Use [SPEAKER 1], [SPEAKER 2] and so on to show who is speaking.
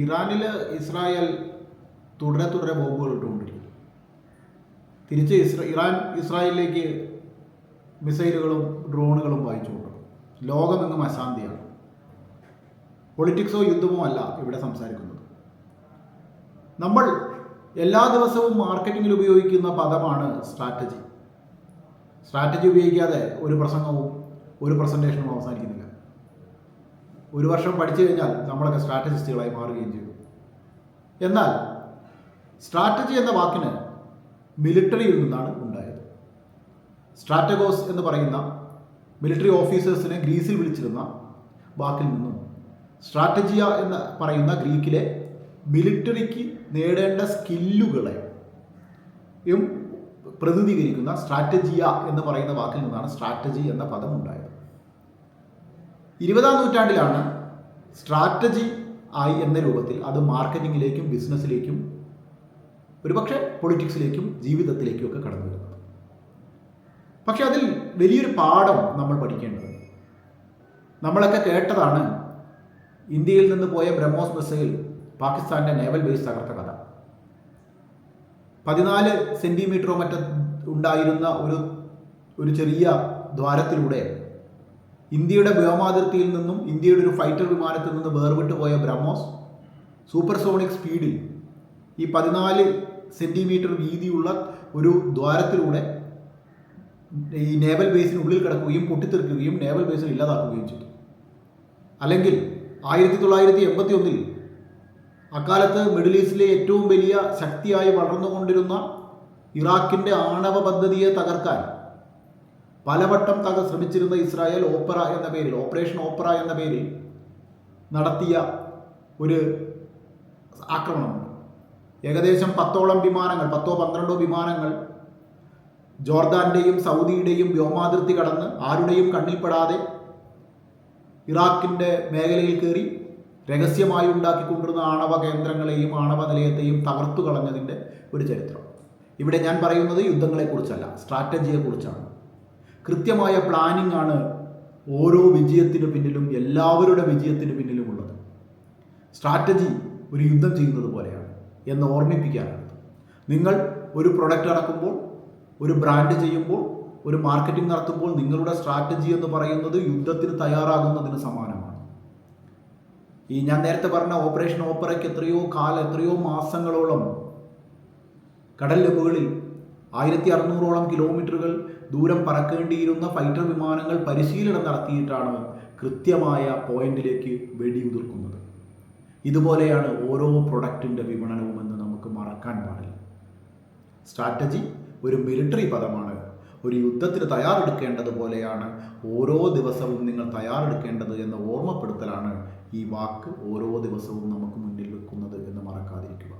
[SPEAKER 1] ഇറാനിൽ ഇസ്രായേൽ തുടരെ തുടരെ ബോംബുകൾ ഇട്ടുകൊണ്ടിരിക്കും തിരിച്ച് ഇസ്ര ഇറാൻ ഇസ്രായേലിലേക്ക് മിസൈലുകളും ഡ്രോണുകളും വായിച്ചു കൊടുക്കും ലോകമെങ്ങും അശാന്തിയാണ്. പൊളിറ്റിക്സോ യുദ്ധമോ അല്ല ഇവിടെ സംസാരിക്കുന്നത്. നമ്മൾ എല്ലാ ദിവസവും മാർക്കറ്റിങ്ങിൽ ഉപയോഗിക്കുന്ന പദമാണ് സ്ട്രാറ്റജി. സ്ട്രാറ്റജി ഉപയോഗിക്കാതെ ഒരു പ്രസംഗവും ഒരു പ്രസന്റേഷനും അവസാനിക്കുന്നില്ല. ഒരു വർഷം പഠിച്ചു കഴിഞ്ഞാൽ നമ്മളൊക്കെ സ്ട്രാറ്റജിസ്റ്റുകളായി മാറുകയും ചെയ്തു. എന്നാൽ സ്ട്രാറ്റജി എന്ന വാക്കിന് മിലിറ്ററിയിൽ നിന്നാണ് ഉണ്ടായത്. സ്ട്രാറ്റഗോസ് എന്ന് പറയുന്ന മിലിറ്ററി ഓഫീസേഴ്സിനെ ഗ്രീസിൽ വിളിച്ചിരുന്ന വാക്കിൽ നിന്നും സ്ട്രാറ്റജിയ എന്ന് പറയുന്ന ഗ്രീക്കിലെ മിലിറ്ററിക്ക് നേടേണ്ട സ്കില്ലുകളെ പ്രതിനിധീകരിക്കുന്ന സ്ട്രാറ്റജിയ എന്ന് പറയുന്ന വാക്കിൽ നിന്നാണ് സ്ട്രാറ്റജി എന്ന പദം ഉണ്ടായത്. ഇരുപതാം നൂറ്റാണ്ടിലാണ് സ്ട്രാറ്റജി ആയി എന്ന രൂപത്തിൽ അത് മാർക്കറ്റിങ്ങിലേക്കും ബിസിനസ്സിലേക്കും ഒരുപക്ഷെ പൊളിറ്റിക്സിലേക്കും ജീവിതത്തിലേക്കും ഒക്കെ കടന്നു വരുന്നത്. പക്ഷെ അതിൽ വലിയൊരു പാഠം നമ്മൾ പഠിക്കേണ്ടത്. നമ്മളൊക്കെ കേട്ടതാണ് ഇന്ത്യയിൽ നിന്ന് പോയ ബ്രഹ്മോസ് മിസൈൽ പാകിസ്ഥാന്റെ നേവൽ ബേസ് തകർത്ത കഥ. പതിനാല് സെന്റിമീറ്ററോ മറ്റോ ഉണ്ടായിരുന്ന ഒരു ഒരു ചെറിയ ദ്വാരത്തിലൂടെ ഇന്ത്യയുടെ വ്യോമാതിർത്തിയിൽ നിന്നും ഇന്ത്യയുടെ ഒരു ഫൈറ്റർ വിമാനത്തിൽ നിന്ന് വേർവിട്ട് പോയ ബ്രഹ്മോസ് സൂപ്പർസോണിക് സ്പീഡിൽ ഈ പതിനാല് സെന്റിമീറ്റർ വീതിയുള്ള ഒരു ദ്വാരത്തിലൂടെ ഈ നേവൽ ബേസിനുള്ളിൽ കിടക്കുകയും പൊട്ടിത്തെറിക്കുകയും നേവൽ ബേസിൽ ഇല്ലാതാക്കുകയും ചെയ്തു. അല്ലെങ്കിൽ ആയിരത്തി തൊള്ളായിരത്തി എൺപത്തി ഒന്നിൽ അക്കാലത്ത് മിഡിൽ ഈസ്റ്റിലെ ഏറ്റവും വലിയ ശക്തിയായി വളർന്നുകൊണ്ടിരുന്ന ഇറാഖിന്റെ ആണവ പദ്ധതിയെ തകർക്കാൻ പലവട്ടം തക ശ്രമിച്ചിരുന്ന ഇസ്രായേൽ ഓപ്പറ എന്ന പേരിൽ ഓപ്പറേഷൻ ഓപ്പറ എന്ന പേരിൽ നടത്തിയ ഒരു ആക്രമണമുണ്ട് ഏകദേശം പത്തോളം വിമാനങ്ങൾ പത്തോ പന്ത്രണ്ടോ വിമാനങ്ങൾ ജോർദാന്റെയും സൗദിയുടെയും വ്യോമാതിർത്തി കടന്ന് ആരുടെയും കണ്ണിൽപ്പെടാതെ ഇറാഖിന്റെ മേഖലയിൽ കയറി രഹസ്യമായി ഉണ്ടാക്കിക്കൊണ്ടിരുന്ന ആണവ കേന്ദ്രങ്ങളെയും ആണവ നിലയത്തെയും തകർത്തു കളഞ്ഞതിന്റെ ഒരു ചരിത്രം. ഇവിടെ ഞാൻ പറയുന്നത് യുദ്ധങ്ങളെക്കുറിച്ചല്ല സ്ട്രാറ്റജിയെക്കുറിച്ചാണ്. കൃത്യമായ പ്ലാനിംഗ് ആണ് ഓരോ വിജയത്തിന് പിന്നിലും എല്ലാവരുടെ വിജയത്തിന് പിന്നിലുമുള്ളത് സ്ട്രാറ്റജി ഒരു യുദ്ധം ചെയ്യുന്നത് പോലെയാണ് എന്ന് ഓർമ്മിപ്പിക്കാനാണ്. നിങ്ങൾ ഒരു പ്രൊഡക്റ്റ് ഇറക്കുമ്പോൾ ഒരു ബ്രാൻഡ് ചെയ്യുമ്പോൾ ഒരു മാർക്കറ്റിംഗ് നടത്തുമ്പോൾ നിങ്ങളുടെ സ്ട്രാറ്റജി എന്ന് പറയുന്നത് യുദ്ധത്തിന് തയ്യാറാകുന്നതിന് സമാനമാണ്. ഈ ഞാൻ നേരത്തെ പറഞ്ഞ ഓപ്പറേഷൻ ഓപ്പറയ്ക്ക് എത്രയോ കാലം എത്രയോ മാസങ്ങളോളം കടലിന് മുകളിൽ ആയിരത്തി അറുന്നൂറോളം കിലോമീറ്ററുകൾ ദൂരം പറക്കേണ്ടിയിരുന്ന ഫൈറ്റർ വിമാനങ്ങൾ പരിശീലനം നടത്തിയിട്ടാണ് കൃത്യമായ പോയിന്റിലേക്ക് വെടിയുതിർക്കുന്നത്. ഇതുപോലെയാണ് ഓരോ പ്രൊഡക്റ്റിന്റെ വിപണനവും എന്ന് നമുക്ക് മറക്കാൻ പാടില്ല. സ്ട്രാറ്റജി ഒരു മിലിറ്ററി പദമാണ്. ഒരു യുദ്ധത്തിന് തയ്യാറെടുക്കേണ്ടതുപോലെയാണ് ഓരോ ദിവസവും നിങ്ങൾ തയ്യാറെടുക്കേണ്ടത് എന്ന ഓർമ്മപ്പെടുത്തലാണ് ഈ വാക്ക് ഓരോ ദിവസവും നമുക്ക് മുന്നിൽ വെക്കുന്നത് എന്ന് മറക്കാതിരിക്കുക.